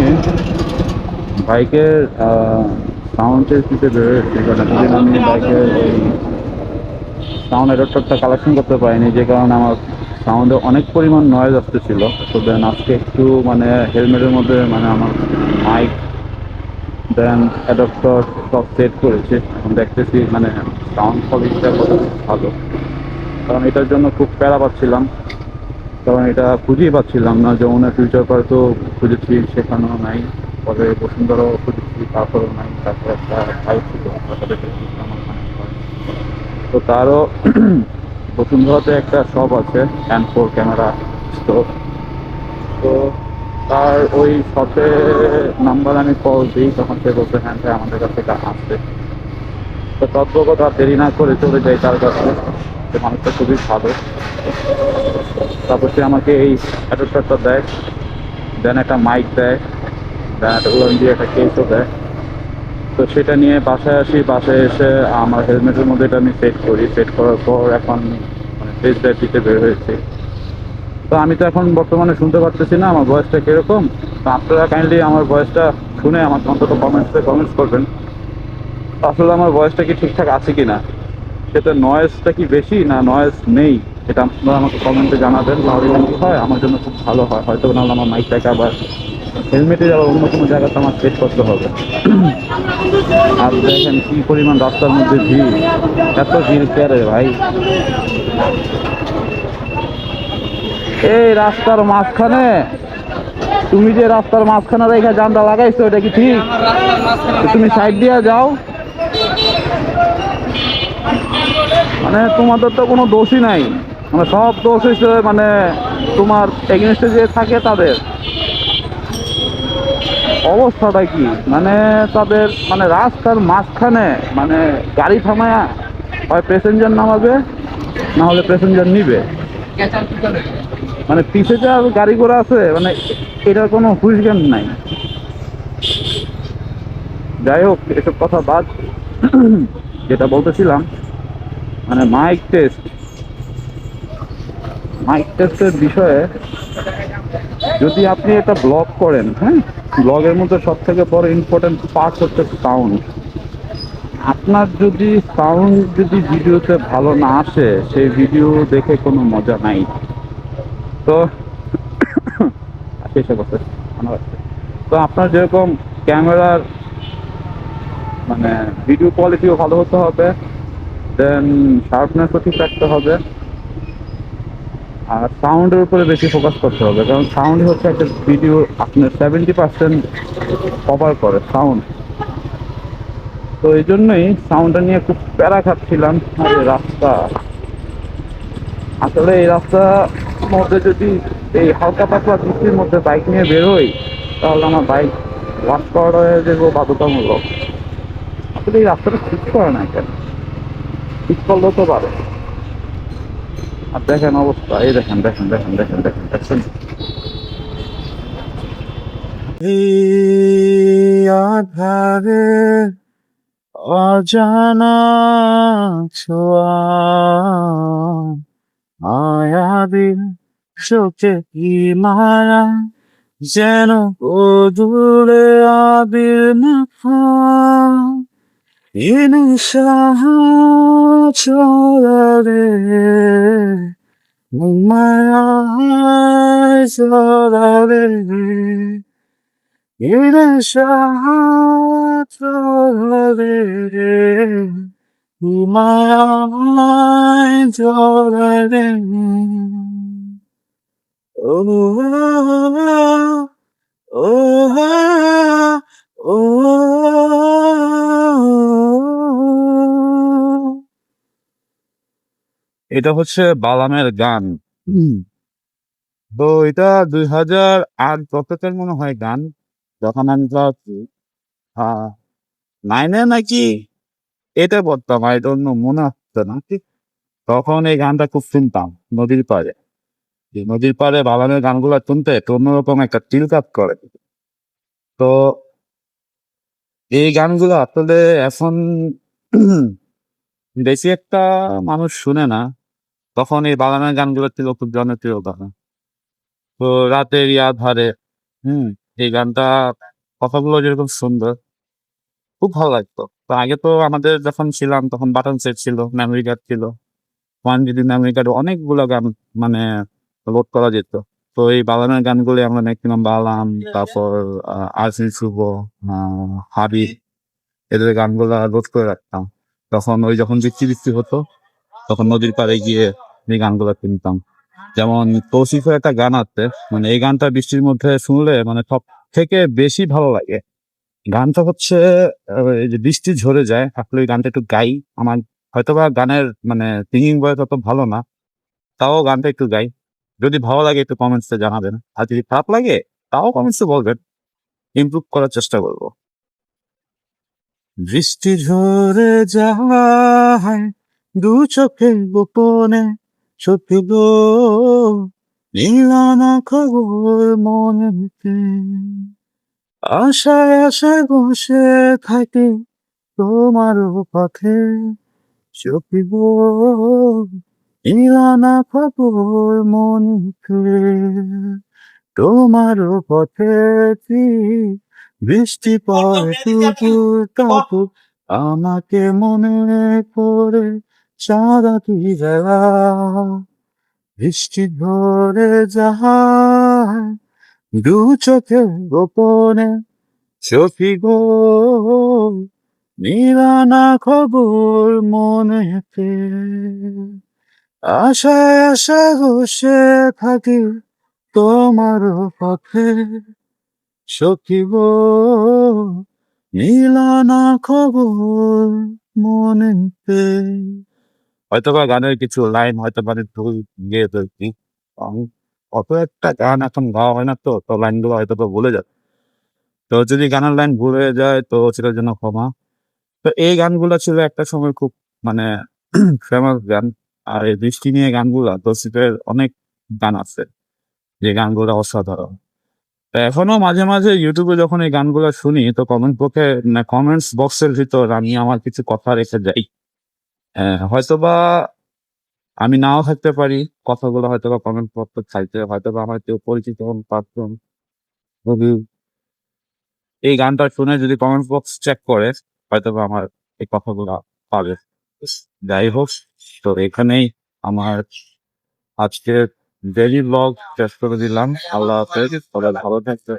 আমি বাইকের sound test দিতে বেরোয়েছি কারণ এতদিন আমি বাইকের সাউন্ড অ্যাডাপ্টারটা কালেকশন করতে পারিনি, যে কারণে আমার সাউন্ডে অনেক পরিমাণ নয়েজ আসতেছিল। তো দেন আজকে একটু মানে হেলমেটের মধ্যে মানে আমার মাইক দেন অ্যাডাপ্টার সব সেট করেছে। এখন দেখতেছি মানে সাউন্ড কোয়ালিটিটা কত ভালো। কারণ এটার জন্য খুব প্যারা পাচ্ছিলাম। কারণ এটা খুঁজেই পাচ্ছিলাম না যমুনা ফিউচার পার্কও খুঁজেছি, সেখানেও নাই। পরে বসুন্ধরাও খুঁজেছি, তারপরেও নাই। তারপরে একটা ভাই ছিল। তো তারও বসুন্ধরাতে একটা শপ আছে হ্যান্ড ফোর ক্যামেরা স্টোর তো তার ওই শপে নাম্বার আমি কল দিই, তখন সে বলছে হ্যাঁ আমাদের কাছে আসছে। তো আর দেরি না করে চলে যাই তার কাছে। সে মানুষটা খুবই ভালো। তারপর সে আমাকে এই অ্যাডাপ্টারটা দেয়, দেন একটা মাইক দেয়, দেন একটা উড়ান দিয়ে একটা কেসও দেয়। তো সেটা নিয়ে বাসায় আসি, বাসায় এসে আমার হেলমেটের মধ্যে এটা আমি সেট করি। সেট করার পর এখন মানে ফেস ড্রাইভ দিতে বের হয়েছে। তো আমি তো এখন বর্তমানে শুনতে পারতেছি না, আমার ভয়েসটা কীরকম? তো আপনারা কাইন্ডলি আমার ভয়েসটা শুনে আমার অন্তত কমেন্টসে কমেন্টস করবেন। আসলে আমার ভয়েসটা কি ঠিকঠাক আছে কি না সেটা নয়েজটা কি বেশি না নয়েজ নেই? এটা আপনারা আমাকে কমেন্টে জানাবেন। তাহলে হয়? আমার জন্য খুব ভালো হয়। হয়তো নাহলে আমার মাইকটাকে আবার হেলমেটে আবার অন্য কোনো জায়গাতে আমার চেক করতে হবে। আর দেখেন কি পরিমাণ রাস্তার মধ্যে ভিড়। এত ভিড় কে রে ভাই? এই রাস্তার মাঝখানে, তুমি যে রাস্তার মাঝখানে রেখে জানটা লাগাইছো, এটা কি ঠিক? তুমি সাইড দিয়ে যাও। মানে তোমাদের তো কোনো দোষই নাই। মানে সব দোষ হয়েছে মানে তোমার এগেনস্টে যে থাকে তাদের। অবস্থাটা কি? মানে তাদের মানে রাস্তার মাঝখানে মানে গাড়ি থামায় হয় প্যাসেঞ্জার নামাবে, না হলে প্যাসেঞ্জার নিবে। মানে পিছে যা গাড়ি ঘোড়া আছে মানে এটার কোনো হুশ জ্ঞান নাই। যাই হোক, এসব কথা বাদ, যেটা বলতেছিলাম মানে মাইক টেস্ট মাইক টেস্টের বিষয়ে যদি আপনি একটা ব্লগ করেন হ্যাঁ? ব্লগের মধ্যে সব থেকে বড় ইম্পর্টেন্ট পার্ট হচ্ছে সাউন্ড আপনার যদি সাউন্ড যদি ভিডিওতে ভালো না আসে, সেই ভিডিও দেখে কোনো মজা নাই। তো শেষে করতে তো আপনার যেরকম ক্যামেরার মানে ভিডিও কোয়ালিটিও ভালো হতে হবে দেন শার্পনেসও ঠিক রাখতে হবে। আর সাউন্ডের উপরে বেশি ফোকাস করতে হবে, কারণ সাউন্ড হচ্ছে একটা ভিডিও আপনার সেভেন্টি পার্সেন্ট কভার করে সাউন্ড তো এই জন্যই সাউন্ডটা নিয়ে খুব প্যারা খাচ্ছিলাম রাস্তা। আসলে এই রাস্তার মধ্যে যদি এই হালকা পাতলা বৃষ্টির মধ্যে বাইক নিয়ে বেরোই, তাহলে আমার বাইক ওয়াশ করা হয়ে যাব বাধ্যতামূলক। আসলে এই রাস্তাটা ঠিক করে না কেন? ঠিক করলেও তো পারে। আর দেখেন অবস্থা, এই দেখেন দেখেন দেখেন দেখেন দেখেন দেখছেন আধারে অজানা ছোঁয়া মায়াবী চোখে কি মায়া যেন ও দূরে আবির মাখা ইন চলে মায়া চলে ইন চলে মায়া চলে ও ও ও এটা হচ্ছে বালামের গান। তো এটা দুই হাজার আট দশকের মনে হয় গান যখন আমি ক্লাস নাইনে নাকি এটা পড়তাম আই ডোন্ট নো মনে হচ্ছে না ঠিক? তখন এই গানটা খুব শুনতাম নদীর পাড়ে। নদীর পাড়ে বালামের গানগুলো শুনতে একটু অন্যরকম একটা চিল কাপ করে। তো এই গানগুলো আসলে এখন বেশি একটা মানুষ শুনে না তখন এই বাগানের গানগুলো ছিল খুব জনপ্রিয় গান। তো রাতের ইয়া ধারে হুম, এই গানটা, কথাগুলো যেরকম সুন্দর, খুব ভালো লাগতো। তো আগে তো আমাদের যখন ছিলাম, তখন বাটন সেট ছিল মেমোরি কার্ড ছিল। ওয়ান জিবি মেমোরি কার্ড অনেকগুলো গান মানে লোড করা যেত। তো এই বালানের গানগুলি আমরা ম্যাক্সিমাম বালাম, তারপর আরসি শুভ হাবি, এদের গানগুলো লোড করে রাখতাম। তখন ওই যখন বৃষ্টি বৃষ্টি হতো তখন নদীর পাড়ে গিয়ে এই গানগুলো শুনতাম। যেমন তৌসিফের একটা গান আছে মানে এই গানটা বৃষ্টির মধ্যে শুনলে মানে সব থেকে বেশি ভালো লাগে। গানটা হচ্ছে যে বৃষ্টি ঝরে যায়, আসলে ওই গানটা একটু গাই। আমার হয়তোবা গানের মানে সিঙ্গিং বয়স অত ভালো না, তাও গানটা একটু গাই। যদি ভালো লাগে একটু কমেন্টসে জানাবেন। আর যদি খারাপ লাগে, তাও কমেন্টসে বলবেন। ইমপ্রুভ করার চেষ্টা করব। বৃষ্টি ঝরে যায় দু চোখে গোপনে সত্যি গো নীলানা খবর মনেতে। আশায় আশায় বসে থাকি তোমার পথে। সত্যি গো নীলানা খবর মনেতে। তোমার পথে বৃষ্টি পড়ে আমাকে মনে করে সাদা কি বেলা? বৃষ্টি ধরে যায়, দু চোখে গোপনে সখী গো। নিরানা খবর মনেতে আশায় আশায় বসে থাকি তোমার পথে। সখী গো নীলানা খবর মনেতে হয়তো বা গানের কিছু লাইন হয়তো বা একটু গিয়ে ফেলছি। অত একটা গান এখন গাওয়া হয় না তো তো লাইনগুলো হয়তো বা ভুলে যাচ্ছে তো যদি গানের লাইন ভুলে যায়, তো সেটার জন্য ক্ষমা। তো এই গানগুলো ছিল একটা সময় খুব মানে ফেমাস গান। আর এই বৃষ্টি নিয়ে গানগুলা তো সেটার অনেক গান আছে, যে গানগুলো অসাধারণ। তো এখনও মাঝে মাঝে ইউটিউবে যখন এই গানগুলো শুনি, তো কমেন্ট বক্সে কমেন্টস বক্সের ভিতর আমি আমার কিছু কথা রেখে যাই। হয়তোবা আমি নাও থাকতে পারি, কথাগুলো হয়তোবা কমেন্ট বক্সে চাইতে হয়তোবা আমার কেউ পরিচিত পার্সন যদি এই গানটা শুনে যদি কমেন্ট বক্স চেক করে, হয়তোবা আমার এই কথাগুলো পাবে। যাই হোক, তো এখানেই আমার আজকের ডেলি ব্লগ শেষ করে দিলাম। আল্লাহ হাফেজ, সবাই ভালো থাকবে